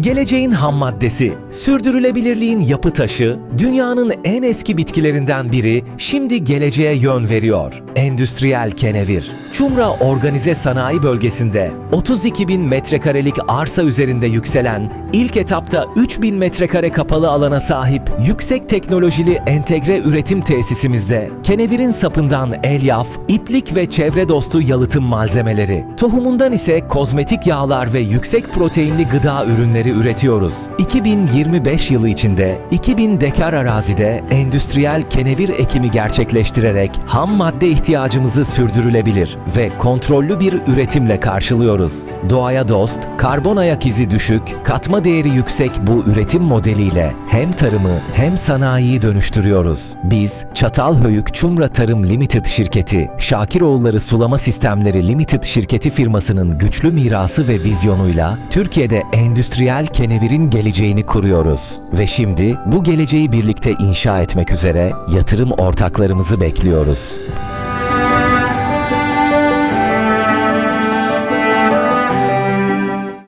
Geleceğin ham maddesi, sürdürülebilirliğin yapı taşı, dünyanın en eski bitkilerinden biri şimdi geleceğe yön veriyor. Endüstriyel kenevir. Çumra Organize Sanayi Bölgesi'nde 32 bin metrekarelik arsa üzerinde yükselen, ilk etapta 3 bin metrekare kapalı alana sahip yüksek teknolojili entegre üretim tesisimizde kenevirin sapından elyaf, iplik ve çevre dostu yalıtım malzemeleri, tohumundan ise kozmetik yağlar ve yüksek proteinli gıda ürünleri üretiyoruz. 2025 yılı içinde 2000 dekar arazide endüstriyel kenevir ekimi gerçekleştirerek ham madde ihtiyacımızı sürdürülebilir ve kontrollü bir üretimle karşılıyoruz. Doğaya dost, karbon ayak izi düşük, katma değeri yüksek bu üretim modeliyle hem tarımı hem sanayiyi dönüştürüyoruz. Biz Çatalhöyük Çumra Tarım Limited şirketi, Şakiroğulları Sulama Sistemleri Limited şirketi firmasının güçlü mirası ve vizyonuyla Türkiye'de endüstriyel kenevirin geleceğini kuruyoruz. Ve şimdi bu geleceği birlikte inşa etmek üzere yatırım ortaklarımızı bekliyoruz.